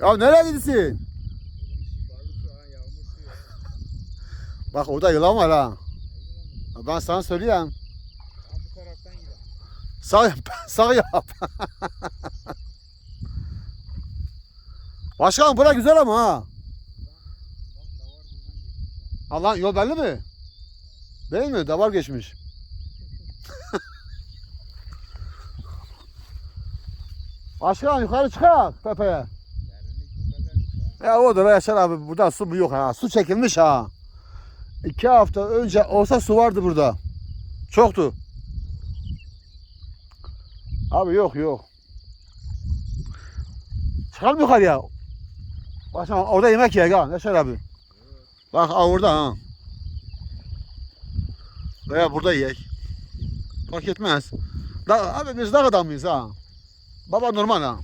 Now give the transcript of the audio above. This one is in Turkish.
Ya nereye suyu. Bak orada yılan var ha. Ben sana söyleyeyim. Ha bu taraftan gidelim. Sağ yap. Sağ yap. Başkan bura güzel ama ha. Allah yol belli mi? Değil mi? Davar geçmiş. Başkan yukarı çıkak tepeye. Bu. Ya o da Yaşar abi burada su mu yok ha. Su çekilmiş ha. İki hafta önce olsa su vardı burada. Çoktu. Abi yok yok. Çıkalım yukarıya. Başkan orada yemek ye gel Yaşar abi. Bak orada ha. Veya burada yiyek. Fark etmez. Da, abi biz dağ adamıyız ha. Baba normal ha.